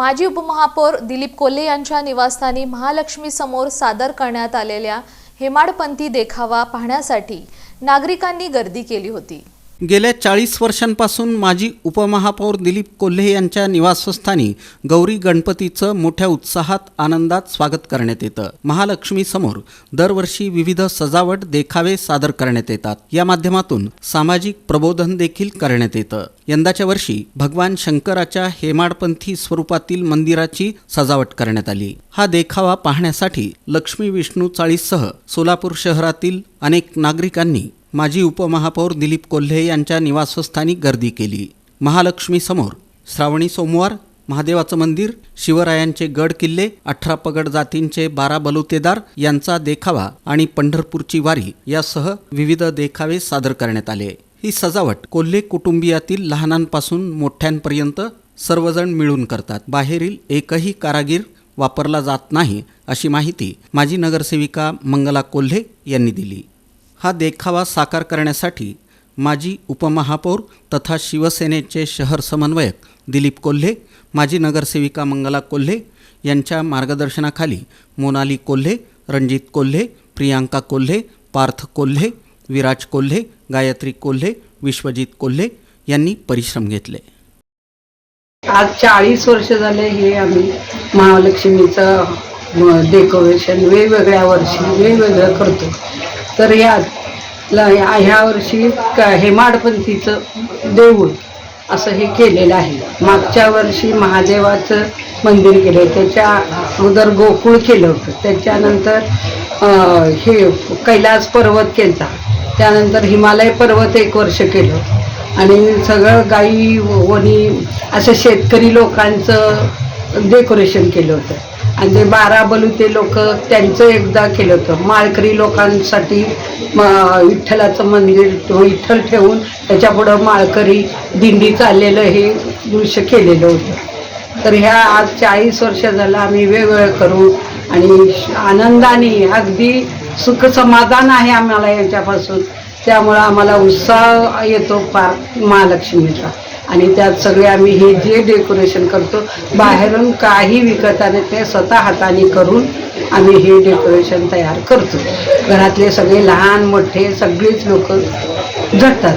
माजी उपमहापौर दिलीप कोल्हे यांच्या निवासस्थानी महालक्ष्मीसमोर सादर करण्यात आलेल्या हेमाडपंथी देखावा पाहण्यासाठी नागरिकांनी गर्दी केली होती. गेल्या चाळीस वर्षांपासून माजी उपमहापौर दिलीप कोल्हे यांच्या निवासस्थानी गौरी गणपतीचं मोठ्या उत्साहात आनंदात स्वागत करण्यात येतं. महालक्ष्मीसमोर दरवर्षी विविध सजावट देखावे सादर करण्यात येतात. या माध्यमातून सामाजिक प्रबोधन देखील करण्यात येतं. यंदाच्या वर्षी भगवान शंकराच्या हेमाडपंथी स्वरूपातील मंदिराची सजावट करण्यात आली. हा देखावा पाहण्यासाठी लक्ष्मी विष्णू चाळीससह सोलापूर शहरातील अनेक नागरिकांनी माजी उपमहापौर दिलीप कोल्हे यांच्या निवासस्थानी गर्दी केली. महालक्ष्मीसमोर श्रावणी सोमवार महादेवाचं मंदिर शिवरायांचे गड किल्ले अठरा पगड जातींचे बारा बलुतेदार यांचा देखावा आणि पंढरपूरची वारी यासह विविध देखावे सादर करण्यात आले. ही सजावट कोल्हे कुटुंबियातील लहानांपासून मोठ्यांपर्यंत सर्वजण मिळून करतात. बाहेरील एकही कारागीर वापरला जात नाही अशी माहिती माजी नगरसेविका मंगला कोल्हे यांनी दिली. हा देखावा साकार करण्यासाठी माजी उपमहापौर तथा शिवसेनेचे शहर समन्वयक दिलीप कोल्हे माजी नगरसेविका मंगला कोल्हे यांच्या मार्गदर्शनाखाली मोनाली कोल्हे रणजित कोल्हे प्रियांका कोल्हे पार्थ कोल्हे विराज कोल्हे गायत्री कोल्हे विश्वजित कोल्हे यांनी परिश्रम घेतले. आज चाळीस वर्ष झाले हे आम्ही महालक्ष्मीचं डेकोरेशन वेगवेगळ्या वर्षी वेगवेगळं करतो. तर यात ह्या वर्षी क- हेमाडपंथीचं देऊळ असं हे केलेलं आहे. मागच्या वर्षी महादेवाचं मंदिर केलं त्याच्या अगोदर गोकुळ केलं होतं. त्याच्यानंतर हे कैलास पर्वत केला त्यानंतर हिमालय पर्वत एक वर्ष केलं. आणि सगळं गाई वणी असं शेतकरी लोकांचं डेकोरेशन केलं होतं. आणि ते बारा बलुते लोक त्यांचं एकदा केलं होतं. माळकरी लोकांसाठी म, विठ्ठलाचं मंदिर विठ्ठल ठेवून त्याच्यापुढं माळकरी दिंडी चाललेलं हे दृश्य केलेलं होतं. तर ह्या आज चाळीस वर्ष झालं आम्ही वेगवेगळं करू आणि आनंदाने अगदी सुख समाधान आहे आम्हाला याच्यापासून. त्यामुळं आम्हाला उत्साह येतो फार महालक्ष्मीचा. आणि त्यात सगळे आम्ही हे जे डेकोरेशन करतो बाहेरून काही विकत आणि ते स्वतः हाताने करून आम्ही हे डेकोरेशन तयार करतो. घरातले सगळे लहान मोठे सगळेच लोक झटतात